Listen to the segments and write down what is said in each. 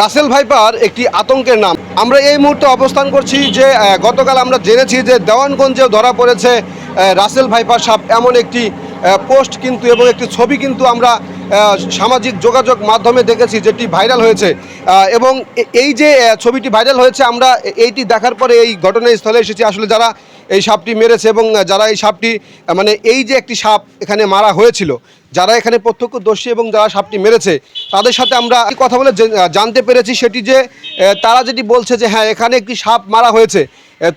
Russell viper একটি আতঙ্কের নাম। আমরা এই মুহূর্তে অবস্থান করছি যে গতকাল আমরা জেনেছি যে দেওয়ানগঞ্জেও ধরা পড়েছে রাসেল ভাইপার সাপ। এমন একটি পোস্ট কিন্তু এবং একটি ছবি কিন্তু আমরা সামাজিক যোগাযোগ মাধ্যমে দেখেছি যেটি ভাইরাল হয়েছে। এবং এই যে ছবিটি ভাইরাল হয়েছে, আমরা এইটি দেখার পরে এই ঘটনাস্থলে এসেছি। আসলে যারা এই সাপটি মেরেছে এবং যারা এই সাপটি মানে এই যে একটি সাপ এখানে মারা হয়েছিল যারা এখানে প্রত্যক্ষ প্রত্যক্ষদর্শী এবং যারা সাপটি মেরেছে, তাদের সাথে আমরা কথা বলে জানতে পেরেছি সেটি যে তারা যেটি বলছে যে হ্যাঁ এখানে একটি সাপ মারা হয়েছে।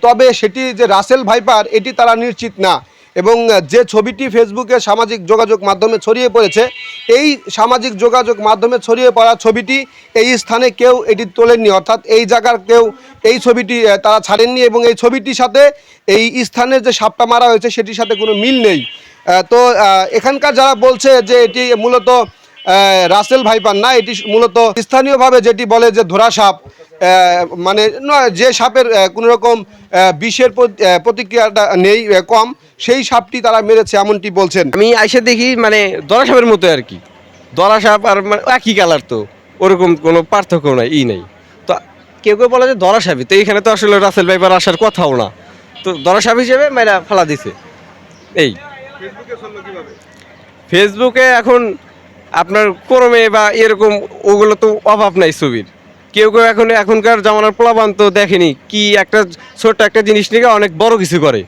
তবে সেটি যে রাসেল ভাইপার, এটি তারা নিশ্চিত না। এবং যে ছবিটি ফেসবুকে সামাজিক যোগাযোগ মাধ্যমে ছড়িয়ে পড়েছে, এই সামাজিক যোগাযোগ মাধ্যমে ছড়িয়ে পড়া ছবিটি এই স্থানে কেউ এটি তোলেননি। অর্থাৎ এই জায়গার কেউ এই ছবিটি তারা ছাড়েননি এবং এই ছবিটির সাথে এই স্থানের যে সাপটা মারা হয়েছে, সেটির সাথে কোনো মিল নেই। তো এখানকার যারা বলছে যে এটি মূলত রাসেল ভাইপার না, এটি মূলত স্থানীয়ভাবে যেটি বলে যে ধরা সাপ মানে যে সাপের কোনো রকম বিষের প্রতিক্রিয়াটা নেই কম, সেই সাপটি তারা মেরেছে, এমনটি বলছেন। আমি আইসে দেখি মানে দরা সাপের মতো আর কি। দরা সাপ আর মানে একই কালার তো, ওরকম কোনো পার্থক্য নাই, ই নেই। তো কেউ কেউ বলে যে দরা সাপই, তো এইখানে তো আসলে রাসেল ভাইপার আসার কথাও না। তো দরা সাপ হিসেবে মেয়েরা ফেলা দিছে। এই। ফেসবুকে এখন আপনার ক্রমে বা এরকম ওগুলো তো অভাব নাই ছবির। কেউ কেউ এখন এখনকার জামানার প্লাবান তো দেখেনি কি একটা ছোট্ট একটা জিনিস নিয়ে অনেক বড় কিছু করে।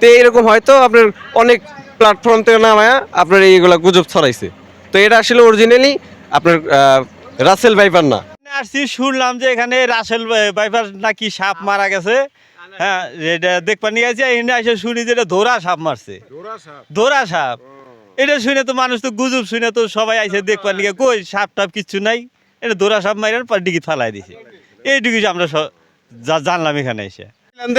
তো এইরকম হয়তো আপনার অনেক প্ল্যাটফর্ম থেকে নামায়া আপনার এইগুলা গুজব ছড়াইছে। তো এটা আসলে অরিজিনালি আপনার আহ, রাসেল ভাইপার না। আসছি শুনলাম যে এখানে রাসেল বাইপার নাকি সাপ মারা গেছে। হ্যাঁ এটা দেখবার নিয়ে গেছি এখানে এসে শুনি যে এটা ধরা সাপ মারছে। ধরা সাপ? এটা শুনে তো মানুষ তো গুজব শুনে তো সবাই আইসে দেখবার নিয়ে কই সাপ টাপ কিচ্ছু নাই? এটা ধরা সাপ মাইরার পর ডিগি ফালাই দিছে। এইটুকু আমরা যা- জানলাম এখানে এসে।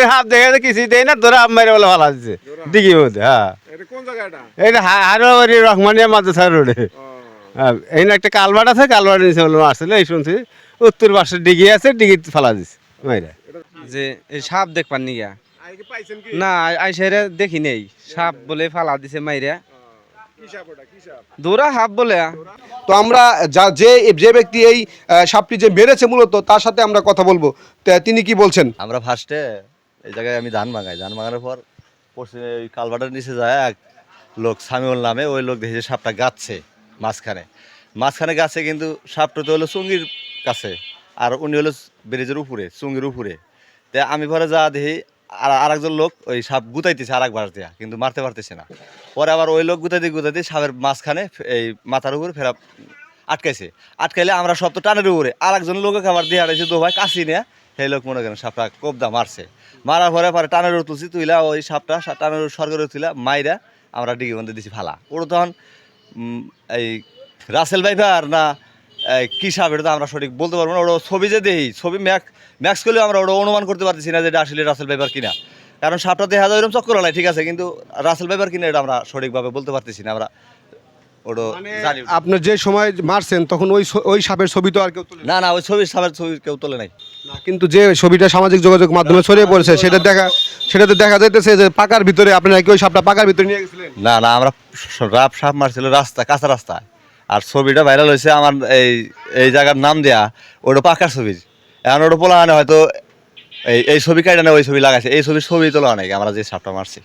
হাফ দেখে কিছু দেয় না তোরা হাফ মারে বলে ভালো আছে দিঘি মধ্যে হ্যাঁ। কোন জায়গাটা? এটা হারোবাড়ি রহমানিয়া মাদ্রাসা রোডে। হ্যাঁ এই একটা কালভার্ট আছে কালভার্ট নিচে বলে আসলে এই শুনছি। উত্তর পাশে ডিগি আছে ডিগি ফালা দিছে। যে এই সাপ দেখবার নিগা। না আইসারে দেখি নেই। সাপ বলে ফালা দিছে মাইরা। দৌড়া সাপ বলে। তো আমরা যা যে যে ব্যক্তি এই সাপটি যে মেরেছে মূলত তার সাথে আমরা কথা বলব। তা তিনি কি বলছেন? আমরা ফার্স্টে এই জায়গায় আমি ধান ভাঙাই। ধান ভাঙানোর পর পশ্চিমে ওই কালভার্টের নিচে যায় এক লোক সামিউল নামে। ওই লোক দেখেছে সাপটা গাচ্ছে মাঝখানে। মাঝখানে গাছে কিন্তু সাপটা তো হলো চুঙ্গির কাছে। আর উনি হলো ব্রিজের উপরে চুঙ্গির উপরে। তা আমি পরে যা দেখি, আর আরেকজন লোক ওই সাপ গুতাইতেছে আর একবার দেয়া, কিন্তু মারতে পারতেছে না। পরে আবার ওই লোক গুতাইতে গুতাইতে সাপের মাঝখানে এই মাথার উপরে ফেরা আটকাইছে। আটকাইলে আমরা সব তো টানের উপরে আর একজন লোকে খাবার দিয়ে হারাইছে দো ভাই, কাশি নিয়ে সেই লোক মনে করেন, সাপটা কোবদা মারছে। মারার পরে পরে টানের তুলছি, তুইলা ওই সাপটা টানের উপর তুইলা মাইরা আমরা ডিগি বন্ধে দিছি ফালা। ওটা তখন এই রাসেল ভাইভার না কি সাপ এটা তো আমরা সঠিক বলতে পারব না। ওটা ছবি যে দেখি ছবি ম্যাক ম্যাক্স করলেও আমরা ওটা অনুমান করতে পারতেছি না যে এটা আসলে রাসেল ভাইভার কিনা। কারণ সাপটা দেখা যায় ওরকম চক্কর ঠিক আছে কিন্তু রাসেল ভাইভার কিনা এটা আমরা সঠিকভাবে বলতে পারতেছি না আমরা ওটা জানি না। যে সময় মারছেন তখন ওই ওই সাপের ছবি তো আর কেউ না। না ওই ছবির সাপের ছবি কেউ তোলে নাই। কিন্তু যে ছবিটা সামাজিক যোগাযোগ মাধ্যমে ছড়িয়ে পড়েছে সেটা দেখা সেটাতে দেখা যাইতেছে যে পাকার ভিতরে আপনারা কি ওই সাপটা পাকার ভিতরে নিয়ে গেছিলেন। না না আমরা সাপ মারছিল রাস্তা কাঁচা রাস্তায় আর ছবিটা ভাইরাল হয়েছে আমার এই এই জায়গার নাম দেয়া ওটা পাকার ছবির এখন ওটা পোলা আনে হয়তো এই এই ছবি কাটা না ওই ছবি লাগাইছে। এই ছবির ছবি তোলা অনেক আমরা যে সাপটা মারছি।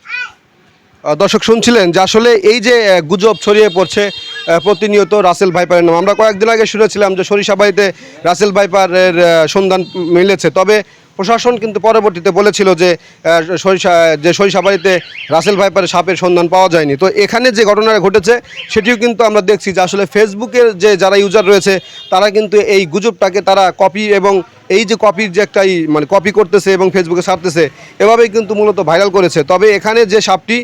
দর্শক শুনছিলেন যে আসলে এই যে গুজব ছড়িয়ে পড়ছে প্রতিনিয়ত রাসেল ভাইপারের নাম। আমরা কয়েকদিন আগে শুনেছিলাম যে সরিষাবাড়িতে রাসেল ভাইপারের সন্ধান মিলেছে। তবে প্রশাসন কিন্তু পরবর্তীতে বলেছিল যে সরিষা, যে সরিষাবাড়িতে রাসেল ভাইপারের সাপের সন্ধান পাওয়া যায়নি। তো এখানে যে ঘটনাটা ঘটেছে, সেটিও কিন্তু আমরা দেখছি যে আসলে ফেসবুকের যে যারা ইউজার রয়েছে, তারা কিন্তু এই গুজবটাকে তারা কপি এবং এই যে কপির যে একটা ই, মানে কপি করতেছে এবং ফেসবুকে ছাড়তেছে এভাবেই কিন্তু মূলত ভাইরাল করেছে। তবে এখানে যে সাপটি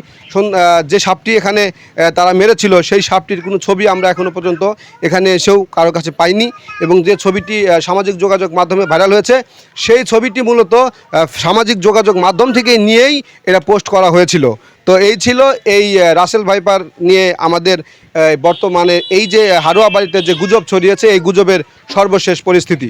যে সাপটি এখানে তারা মেরেছিল সেই সাপটির কোনো ছবি আমরা এখনও পর্যন্ত এখানে এসেও কারও কাছে পাইনি এবং যে ছবিটি সামাজিক যোগাযোগ মাধ্যমে ভাইরাল হয়েছে সেই ছবিটি মূলত সামাজিক যোগাযোগ মাধ্যম থেকে নিয়েই এটা পোস্ট করা হয়েছিল। তো এই ছিল এই রাসেল ভাইপার নিয়ে আমাদের বর্তমানে এই যে হারোয়া বাড়িতে যে গুজব ছড়িয়েছে এই গুজবের সর্বশেষ পরিস্থিতি।